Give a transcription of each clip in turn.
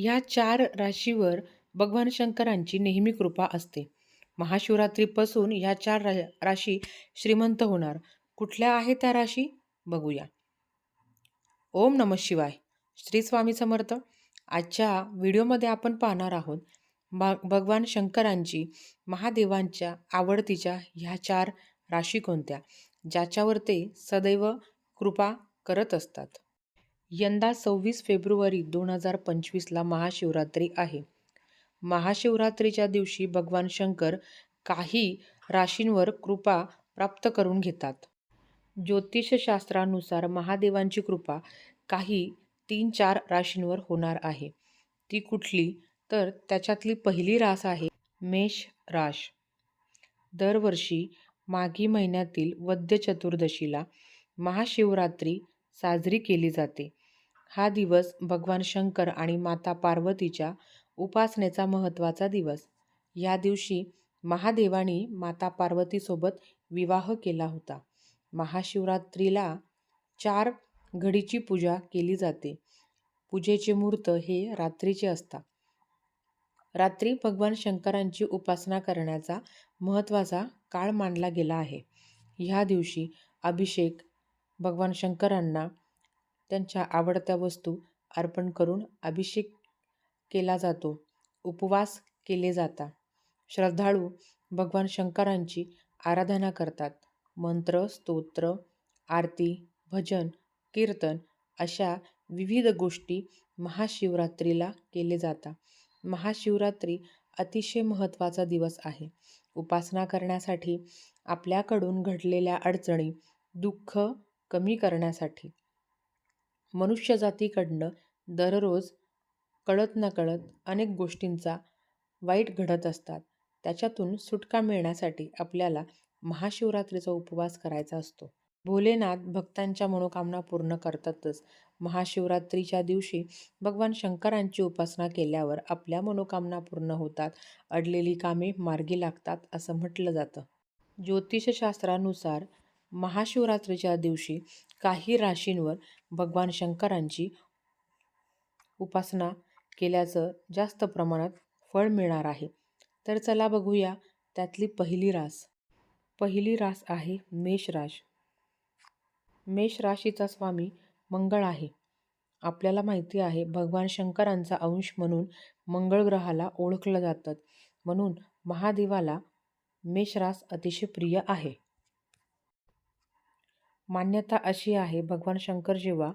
ह्या चार राशीवर भगवान शंकरांची नेहमी कृपा असते. महाशिवरात्रीपासून ह्या चार रा राशी श्रीमंत होणार. कुठल्या आहेत त्या राशी? बघूया. ओम नमः शिवाय. श्री स्वामी समर्थ. आजच्या व्हिडिओमध्ये आपण पाहणार आहोत भा भगवान शंकरांची महादेवांच्या आवडतीच्या ह्या चार राशी कोणत्या, ज्याच्यावर ते सदैव कृपा करत असतात. यंदा सव्वीस फेब्रुवारी दोन हजार पंचवीसला महाशिवरात्री आहे. महाशिवरात्रीच्या दिवशी भगवान शंकर काही राशींवर कृपा प्राप्त करून घेतात. ज्योतिषशास्त्रानुसार महादेवांची कृपा काही तीन चार राशींवर होणार आहे. ती कुठली तर त्याच्यातली पहिली रास आहे मेष राश. दरवर्षी माघी महिन्यातील वद्य चतुर्दशीला महाशिवरात्री साजरी केली जाते. हा दिवस भगवान शंकर आणि माता पार्वतीच्या उपासनेचा महत्त्वाचा दिवस. या दिवशी महादेवानी माता पार्वतीसोबत विवाह केला होता. महाशिवरात्रीला चार घडीची पूजा केली जाते. पूजेचे मुहूर्त हे रात्रीचे असतात. रात्री भगवान शंकरांची उपासना करण्याचा महत्त्वाचा काळ मानला गेला आहे. ह्या दिवशी अभिषेक, भगवान शंकरांना त्यांच्या आवडत्या वस्तू अर्पण करून अभिषेक केला जातो. उपवास केले जातात. श्रद्धाळू भगवान शंकरांची आराधना करतात. मंत्र, स्तोत्र, आरती, भजन, कीर्तन अशा विविध गोष्टी महाशिवरात्रीला केले जातात. महाशिवरात्री अतिशय महत्त्वाचा दिवस आहे. उपासना करण्यासाठी, आपल्याकडून घडलेल्या अडचणी, दुःख कमी करण्यासाठी. मनुष्यजातीकडनं दररोज कळत-नकळत अनेक गोष्टींचा वाईट घडत असतात. त्याच्यातून सुटका मिळण्यासाठी आपल्याला महाशिवरात्रीचा उपवास करायचा असतो. भोलेनाथ भक्तांच्या मनोकामना पूर्ण करतातच. महाशिवरात्रीच्या दिवशी भगवान शंकरांची उपासना केल्यावर आपल्या मनोकामना पूर्ण होतात, अडलेली कामे मार्गी लागतात असं म्हटलं जातं. ज्योतिषशास्त्रानुसार महाशिवरात्रीच्या दिवशी काही राशींवर भगवान शंकरांची उपासना केल्याचं जास्त प्रमाणात फळ मिळणार आहे. तर चला बघूया त्यातली पहिली रास. पहिली रास आहे मेष राश. मेष राशीचा स्वामी मंगळ आहे. आपल्याला माहिती आहे भगवान शंकरांचा अंश म्हणून मंगळ ग्रहाला ओळखलं जातं. म्हणून महादेवाला मेषरास अतिशय प्रिय आहे. मान्यता अशी आहे भगवान शंकर जेव्हा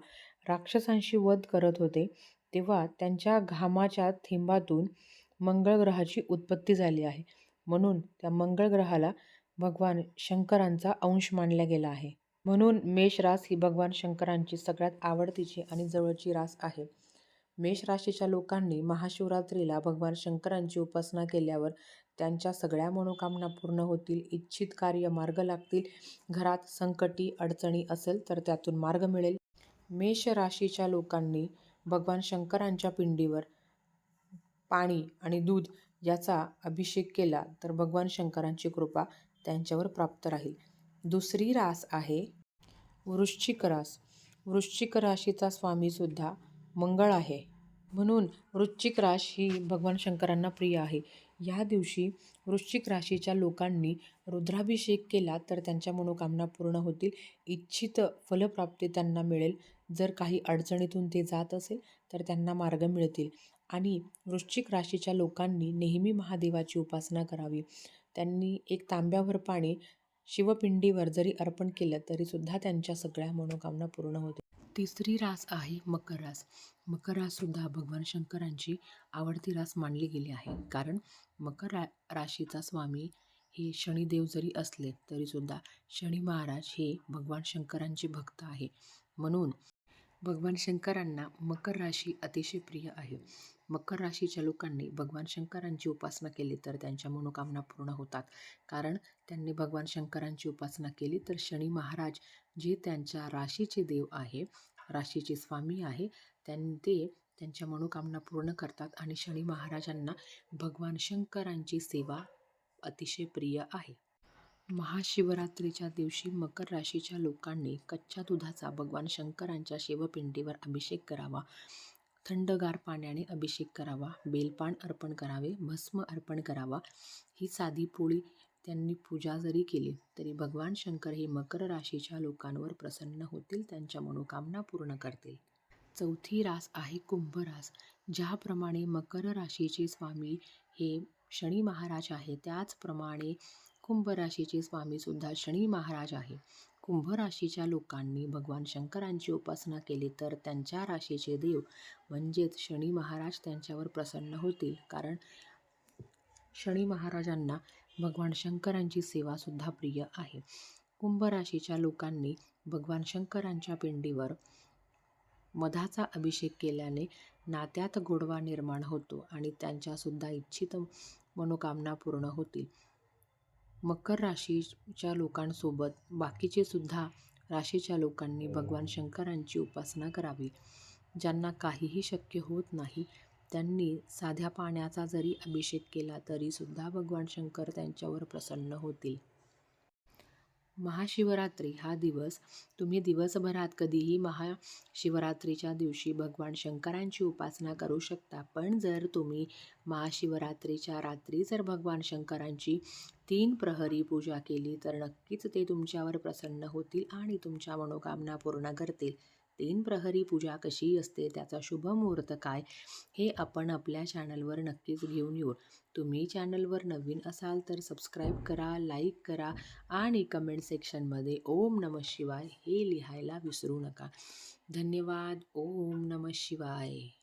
राक्षसांशी वध करत होते तेव्हा त्यांच्या घामाच्या थेंबातून मंगळ ग्रहाची उत्पत्ती झाली आहे. म्हणून त्या मंगळ ग्रहाला भगवान शंकरांचा अंश मानला गेला आहे. म्हणून मेष रास ही भगवान शंकरांची सगळ्यात आवडतीची आणि जवळची रास आहे. मेष राशीच्या लोकांनी महाशिवरात्रीला भगवान शंकरांची उपासना केल्यावर त्यांच्या सगळ्या मनोकामना पूर्ण होतील, इच्छित कार्य मार्ग लागतील, घरात संकटी, अडचणी असेल तर त्यातून मार्ग मिळेल. मेष राशीच्या लोकांनी भगवान शंकरांच्या पिंडीवर पाणी आणि दूध याचा अभिषेक केला तर भगवान शंकरांची कृपा त्यांच्यावर प्राप्त राहील. दुसरी रास आहे वृश्चिक रास. वृश्चिक राशीचा स्वामीसुद्धा मंगळ आहे. म्हणून वृश्चिक राश ही भगवान शंकरांना प्रिय आहे. या दिवशी वृश्चिक राशीच्या लोकांनी रुद्राभिषेक केला तर त्यांच्या मनोकामना पूर्ण होतील, इच्छित फलप्राप्ती त्यांना मिळेल. जर काही अडचणीतून ते जात असेल तर त्यांना मार्ग मिळतील. आणि वृश्चिक राशीच्या लोकांनी नेहमी महादेवाची उपासना करावी. त्यांनी एक तांब्याभर पाणी शिवपिंडीवर जरी अर्पण केलं तरीसुद्धा त्यांच्या सगळ्या मनोकामना पूर्ण होतील. तिसरी रास आहे मकर रास. मकर राससुद्धा भगवान शंकरांची आवडती रास मानली गेली आहे. कारण मकर रा राशीचा स्वामी हे शनिदेव जरी असले तरीसुद्धा शनी महाराज हे भगवान शंकरांचे भक्त आहे. म्हणून भगवान शंकरांना मकर राशी अतिशय प्रिय आहे. मकर राशीच्या लोकांनी भगवान शंकरांची उपासना केली तर त्यांच्या मनोकामना पूर्ण होतात. कारण त्यांनी भगवान शंकरांची उपासना केली तर शनी महाराज जे त्यांच्या राशीचे देव आहे, राशीचे स्वामी आहे, त्यां ते त्यांच्या मनोकामना पूर्ण करतात आणि शनी महाराजांना भगवान शंकरांची सेवा अतिशय प्रिय आहे. महाशिवरात्रीच्या दिवशी मकर राशीच्या लोकांनी कच्च्या दुधाचा भगवान शंकरांच्या शिवपिंडीवर अभिषेक करावा. थंडगार पाण्याने अभिषेक करावा बेलपान अर्पण करावे भस्म अर्पण करावा ही साधी पोळी त्यांनी पूजा जरी केली तरी भगवान शंकर हे मकर राशीच्या लोकांवर प्रसन्न होतील त्यांच्या मनोकामना पूर्ण करतील. चौथी रास आहे कुंभ रास ज्याप्रमाणे मकर राशीचे स्वामी हे शनी महाराज आहे त्याचप्रमाणे कुंभ राशीचे स्वामीसुद्धा शनी महाराज आहे. कुंभ राशीच्या लोकांनी भगवान शंकरांची उपासना केली तर त्यांच्या राशीचे देव म्हणजेच शनी महाराज त्यांच्यावर प्रसन्न होतील. कारण शनी महाराजांना भगवान शंकरांची सेवासुद्धा प्रिय आहे. कुंभ राशीच्या लोकांनी भगवान शंकरांच्या पिंडीवर मधाचा अभिषेक केल्याने नात्यात गोडवा निर्माण होतो आणि त्यांच्यासुद्धा इच्छित मनोकामना पूर्ण होतील. मकर राशीच्या लोकांसोबत बाकीचे सुद्धा राशीच्या लोकांनी भगवान शंकरांची उपासना करावी ज्यांना काहीही शक्य होत नाही त्यांनी साध्या पाण्याचा जरी अभिषेक केला तरीसुद्धा भगवान शंकर त्यांच्यावर प्रसन्न होतील. महाशिवरात्री हा दिवस तुम्ही दिवसभरात कधीही महाशिवरात्रीच्या दिवशी भगवान शंकरांची उपासना करू शकता. पण जर तुम्ही महाशिवरात्रीच्या रात्री जर भगवान शंकरांची तीन प्रहरी पूजा केली तर नक्कीच ते तुमच्यावर प्रसन्न होतील आणि तुमच्या मनोकामना पूर्ण करतील. तीन प्रहरी पूजा कशी असते त्याचा शुभ मुहूर्त काय हे आपण आपल्या चॅनलवर नक्कीच घेऊन येऊ. तुम्ही चॅनलवर नवीन असाल तर सबस्क्राईब करा लाईक करा आणि कमेंट सेक्शनमध्ये ओम नम शिवाय हे लिहायला विसरू नका. धन्यवाद. ओम नम शिवाय.